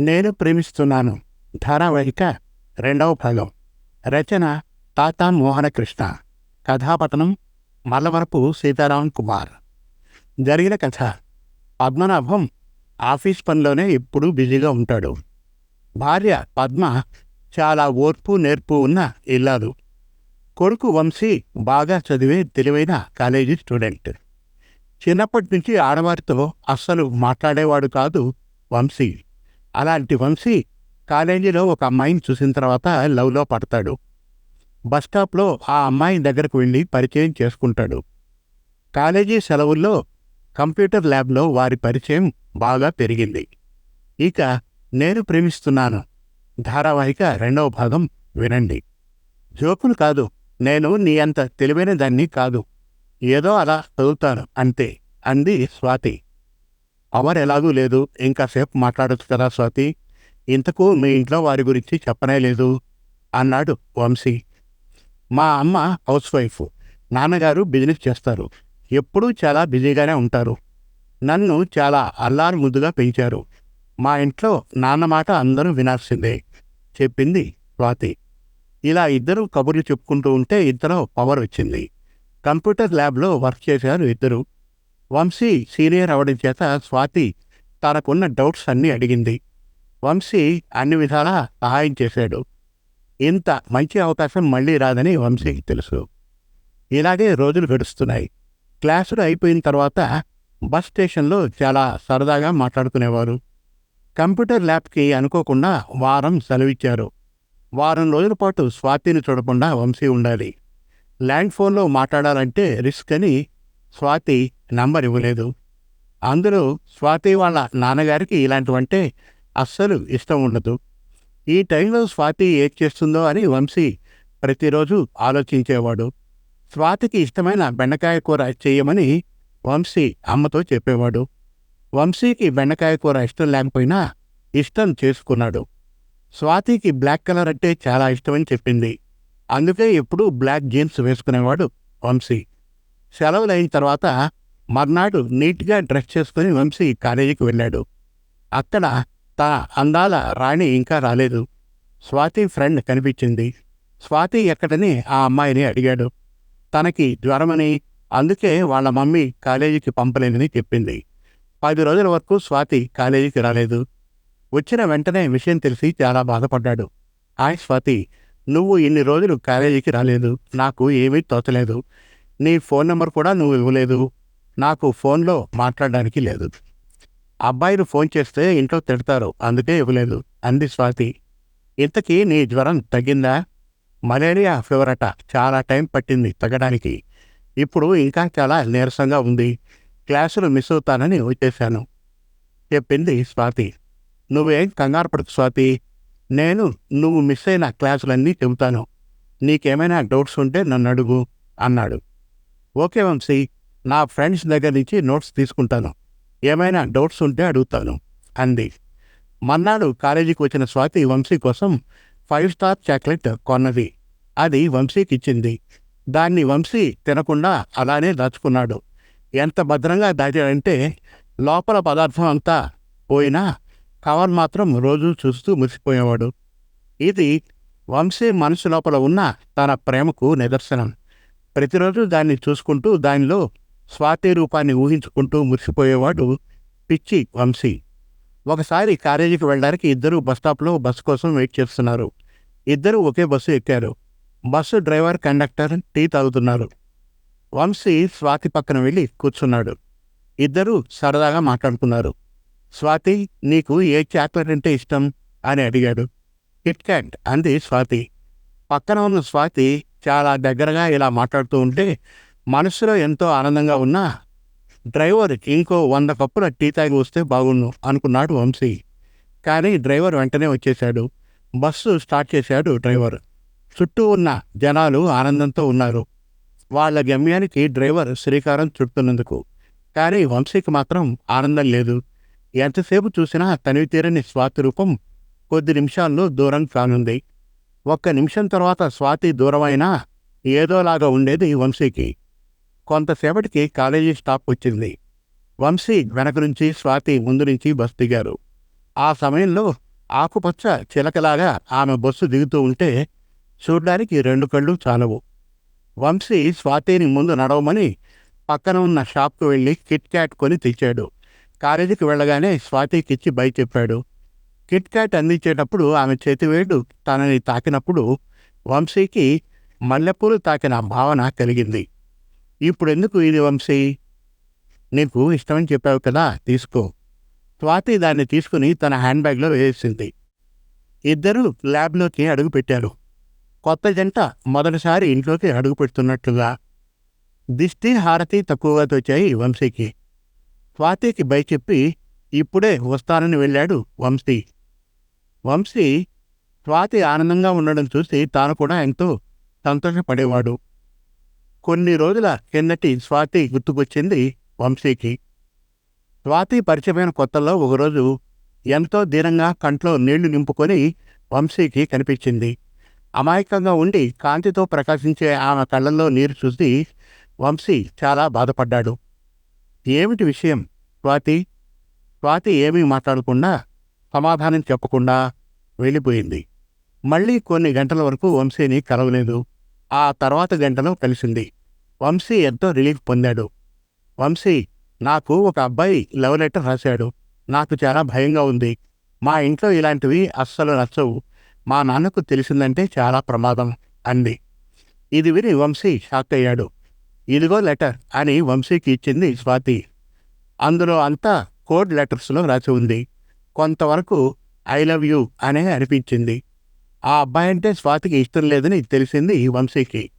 నేను ప్రేమిస్తున్నాను. ధారావాహిక రెండవ భాగం. రచన తాతా మోహనకృష్ణ. కథాపటనం మల్లవరపు సీతారాం కుమార్. జరిగిన కథ. పద్మనాభం ఆఫీస్ పనిలోనే ఎప్పుడూ బిజీగా ఉంటాడు. భార్య పద్మ చాలా ఓర్పు నేర్పు ఉన్న ఇల్లాలు కొడుకు వంశీ బాగా చదివే తెలివైన కాలేజీ స్టూడెంట్. చిన్నప్పటి నుంచి ఆడవారితో అస్సలు మాట్లాడేవాడు కాదు వంశీ. అలాంటి వంశీ కాలేజీలో ఒక అమ్మాయిని చూసిన తర్వాత లవ్లో పడతాడు. బస్ స్టాప్లో ఆ అమ్మాయి దగ్గరకు వెళ్ళి పరిచయం చేసుకుంటాడు. కాలేజీ సెలవుల్లో కంప్యూటర్ ల్యాబ్లో వారి పరిచయం బాగా పెరిగింది. ఇక నేను ప్రేమిస్తున్నాను. ధారావాహిక రెండవ భాగం వినండి. జోకులు కాదు. నేను నీ అంత తెలివైన దాన్ని కాదు. ఏదో అలా చదువుతాను అంతే. అంది స్వాతి. అవర్ ఎలాగూ లేదు ఇంకాసేపు మాట్లాడొచ్చు కదా స్వాతి? ఇంతకు మీ ఇంట్లో వారి గురించి చెప్పనే లేదు అన్నాడు వంశీ. మా అమ్మ హౌస్ వైఫ్. నాన్నగారు బిజినెస్ చేస్తారు. ఎప్పుడూ చాలా బిజీగానే ఉంటారు. నన్ను చాలా అల్లారు ముద్దుగా పెంచారు. మా ఇంట్లో నాన్న మాట అందరూ వినాల్సిందే చెప్పింది స్వాతి. ఇలా ఇద్దరు కబుర్లు చెప్పుకుంటూ ఉంటే ఇద్దరు పవర్ వచ్చింది. కంప్యూటర్ ల్యాబ్లో వర్క్ చేశారు ఇద్దరు. వంశీ సీనియర్ అవడం చేత స్వాతి తనకున్న డౌట్స్ అన్నీ అడిగింది. వంశీ అన్ని విధాలా సహాయం చేశాడు. ఇంత మంచి అవకాశం మళ్ళీ రాదని వంశీకి తెలుసు. ఇలాగే రోజులు గడుస్తున్నాయి. క్లాసులు అయిపోయిన తర్వాత బస్ స్టేషన్లో చాలా సరదాగా మాట్లాడుకునేవారు. కంప్యూటర్ ల్యాబ్కి అనుకోకుండా వారం సెలవిచ్చారు. వారం రోజుల పాటు స్వాతిని చూడకుండా వంశీ ఉండాలి. ల్యాండ్ ఫోన్లో మాట్లాడాలంటే రిస్క్ అని స్వాతి నంబర్ ఇవ్వలేదు. అందులో స్వాతి వాళ్ళ నాన్నగారికి ఇలాంటివంటే అస్సలు ఇష్టం ఉండదు. ఈ టైంలో స్వాతి ఏం చేస్తుందో అని వంశీ ప్రతిరోజు ఆలోచించేవాడు. స్వాతికి ఇష్టమైన బెండకాయ కూర చేయమని వంశీ అమ్మతో చెప్పేవాడు. వంశీకి బెండకాయ కూర ఇష్టం లేకపోయినా ఇష్టం చేసుకున్నాడు. స్వాతికి బ్లాక్ కలర్ అంటే చాలా ఇష్టమని చెప్పింది. అందుకే ఎప్పుడూ బ్లాక్ జీన్స్ వేసుకునేవాడు వంశీ. సెలవులు అయిన తర్వాత మర్నాడు నీట్గా డ్రెస్ చేసుకుని వంశీ కాలేజీకి వెళ్ళాడు. అక్కడ తన అందాల రాణి ఇంకా రాలేదు. స్వాతి ఫ్రెండ్ కనిపించింది. స్వాతి ఎక్కడని ఆ అమ్మాయిని అడిగాడు. తనకి జ్వరమని అందుకే వాళ్ళ మమ్మీ కాలేజీకి పంపలేదని చెప్పింది. పది రోజుల వరకు స్వాతి కాలేజీకి రాలేదు. వచ్చిన వెంటనే విషయం తెలిసి చాలా బాధపడ్డాడు. హాయ్ స్వాతి నువ్వు ఇన్ని రోజులు కాలేజీకి రాలేదు. నాకు ఏమీ తోచలేదు. నీ ఫోన్ నెంబర్ కూడా నువ్వు ఇవ్వలేదు. నాకు ఫోన్లో మాట్లాడడానికి లేదు. అబ్బాయిలు ఫోన్ చేస్తే ఇంట్లో తిడతారు. అందుకే ఇవ్వలేదు. అంది స్వాతి. ఇంతకీ నీ జ్వరం తగ్గిందా? మలేరియా ఫీవర్ అట. చాలా టైం పట్టింది తగ్గడానికి. ఇప్పుడు ఇంకా చాలా నీరసంగా ఉంది. క్లాసులు మిస్ అవుతానని వచ్చేశాను. చెప్పింది స్వాతి. నువ్వేం కంగారు పడకు స్వాతి. నేను నువ్వు మిస్ అయిన క్లాసులన్నీ చెబుతాను. నీకేమైనా డౌట్స్ ఉంటే నన్ను అడుగు అన్నాడు. ఓకే వంశీ. నా ఫ్రెండ్స్ దగ్గర నుంచి నోట్స్ తీసుకుంటాను. ఏమైనా డౌట్స్ ఉంటే అడుగుతాను. అంది. మన్నాడు కాలేజీకి వచ్చిన స్వాతి వంశీ కోసం ఫైవ్ స్టార్ చాక్లెట్ కొన్నది. అది వంశీకి ఇచ్చింది. దాన్ని వంశీ తినకుండా అలానే దాచుకున్నాడు. ఎంత భద్రంగా దాచాడంటే లోపల పదార్థం అంతా పోయినా కవర్ మాత్రం రోజు చూస్తూ మురిసిపోయేవాడు. ఇది వంశీ మనసు లోపల ఉన్న తన ప్రేమకు నిదర్శనం. ప్రతిరోజు దాన్ని చూసుకుంటూ దానిలో స్వాతి రూపాన్ని ఊహించుకుంటూ మురిసిపోయేవాడు పిచ్చి వంశీ. ఒకసారి కాలేజీకి వెళ్ళడానికి ఇద్దరు బస్టాప్లో బస్సు కోసం వెయిట్ చేస్తున్నారు. ఇద్దరు ఒకే బస్సు ఎక్కారు. బస్సు డ్రైవర్ కండక్టర్ టీ తాగుతున్నారు. వంశీ స్వాతి పక్కన వెళ్ళి కూర్చున్నాడు. ఇద్దరూ సరదాగా మాట్లాడుకున్నారు. స్వాతి నీకు ఏ చాక్లెట్ అంటే ఇష్టం? అని అడిగాడు. కిట్ క్యాంట్ అంది స్వాతి. పక్కన ఉన్న స్వాతి చాలా దగ్గరగా ఇలా మాట్లాడుతూ ఉంటే మనసులో ఎంతో ఆనందంగా ఉన్నా డ్రైవర్ ఇంకో వంద కప్పుల టీ తాగి వస్తే బాగుండు అనుకున్నాడు వంశీ. కానీ డ్రైవర్ వెంటనే వచ్చేశాడు. బస్సు స్టార్ట్ చేశాడు డ్రైవర్. చుట్టూ ఉన్న జనాలు ఆనందంతో ఉన్నారు. వాళ్ళ గమ్యానికి డ్రైవర్ శ్రీకారం చుడుతున్నందుకు. కానీ వంశీకి మాత్రం ఆనందం లేదు. ఎంతసేపు చూసినా తనివి తీరని స్వాతి రూపం కొద్ది నిమిషాల్లో దూరం కానుంది. ఒక్క నిమిషం తర్వాత స్వాతి దూరమైనా ఏదోలాగా ఉండేది వంశీకి. కొంతసేపటికి కాలేజీ స్టాప్ వచ్చింది. వంశీ వెనక నుంచి స్వాతి ముందు నుంచి బస్ దిగారు. ఆ సమయంలో ఆకుపచ్చ చిలకలాగా ఆమె బస్సు దిగుతూ ఉంటే చూడడానికి రెండు కళ్ళు చాలవు. వంశీ స్వాతిని ముందు నడవమని పక్కన ఉన్న షాప్కు వెళ్ళి కిట్ క్యాట్ కొని తెచ్చాడు. కాలేజీకి వెళ్ళగానే స్వాతికిచ్చి బై చెప్పాడు. కిట్ క్యాట్ అందించేటప్పుడు ఆమె చేతివేడు తనని తాకినప్పుడు వంశీకి మల్లెపూలు తాకిన భావన కలిగింది. ఇప్పుడు ఎందుకు ఇది వంశీ? నీకు ఇష్టమని చెప్పావు కదా తీసుకో. స్వాతి దాన్ని తీసుకుని తన హ్యాండ్ బ్యాగ్లో వేసింది. ఇద్దరూ ల్యాబ్లోకి అడుగుపెట్టారు కొత్త జంట మొదటిసారి ఇంట్లోకి అడుగు పెడుతున్నట్లుగా దిష్టి హారతి తక్కువగా తోచాయి వంశీకి. స్వాతికి బై చెప్పి ఇప్పుడే వస్తానని వెళ్ళాడు వంశీ. వంశీ స్వాతి ఆనందంగా ఉండడం చూసి తాను కూడా ఎంతో సంతోషపడేవాడు. కొన్ని రోజుల కిందటి స్వాతి గుర్తుకొచ్చింది వంశీకి. స్వాతి పరిచయమైన కొత్తలో ఒకరోజు ఎంతో దీనంగా కంట్లో నీళ్ళు నింపుకొని వంశీకి కనిపించింది. అమాయకంగా ఉండి కాంతితో ప్రకాశించే ఆమె కళ్ళల్లో నీరు చూసి వంశీ చాలా బాధపడ్డాడు. ఏమిటి విషయం స్వాతి? స్వాతి ఏమీ మాట్లాడకుండా సమాధానం చెప్పకుండా వెళ్ళిపోయింది. మళ్ళీ కొన్ని గంటల వరకు వంశీని కలవలేదు. ఆ తర్వాత గంటలో కలిసింది. వంశీ ఎంతో రిలీఫ్ పొందాడు. వంశీ నాకు ఒక అబ్బాయి లవ్ లెటర్ రాశాడు. నాకు చాలా భయంగా ఉంది. మా ఇంట్లో ఇలాంటివి అస్సలు నచ్చవు. మా నాన్నకు తెలిసిందంటే చాలా ప్రమాదం అంది. ఇది విని వంశీ షాక్ అయ్యాడు. ఇదిగో లెటర్ అని వంశీకి ఇచ్చింది స్వాతి. అందులో అంతా కోడ్ లెటర్స్లో రాసి ఉంది. కొంతవరకు ఐ లవ్ యూ అనే అనిపించింది. ఆ అబ్బాయి అంటే స్వాతికి ఇష్టం లేదని తెలిసింది వంశీకి.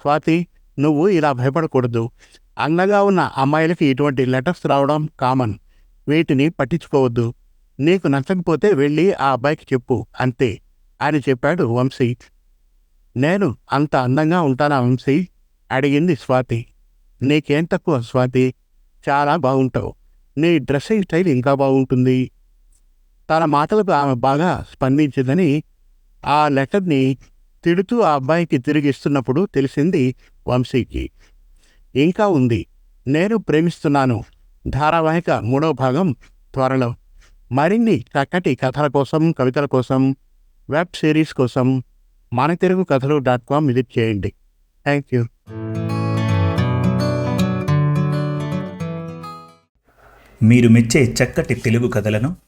స్వాతి నువ్వు ఇలా భయపడకూడదు. అందంగా ఉన్న అమ్మాయిలకి ఇటువంటి లెటర్స్ రావడం కామన్. వీటిని పట్టించుకోవద్దు. నీకు నచ్చకపోతే వెళ్ళి ఆ అబ్బాయికి చెప్పు అంతే అని చెప్పాడు వంశీ. నేను అంత అందంగా ఉంటానా వంశీ? అడిగింది స్వాతి. నీకేం తక్కువ స్వాతి? చాలా బాగుంటావు. నీ డ్రెస్సింగ్ స్టైల్ ఇంకా బాగుంటుంది. తన మాటలకు ఆమె బాగా స్పందించిందని ఆ లెటర్ని తిడుతూ ఆ అబ్బాయికి తిరిగిస్తున్నప్పుడు తెలిసింది వంశీకి. ఇంకా ఉంది. నేను ప్రేమిస్తున్నాను. ధారావాహిక మూడవ భాగం త్వరలో. మరిన్ని చక్కటి కథల కోసం కవితల కోసం వెబ్ సిరీస్ కోసం మన తెలుగు కథలు డాట్ కామ్ విజిట్ చేయండి. Thank you. మీరు మెచ్చే చక్కటి తెలుగు కథలను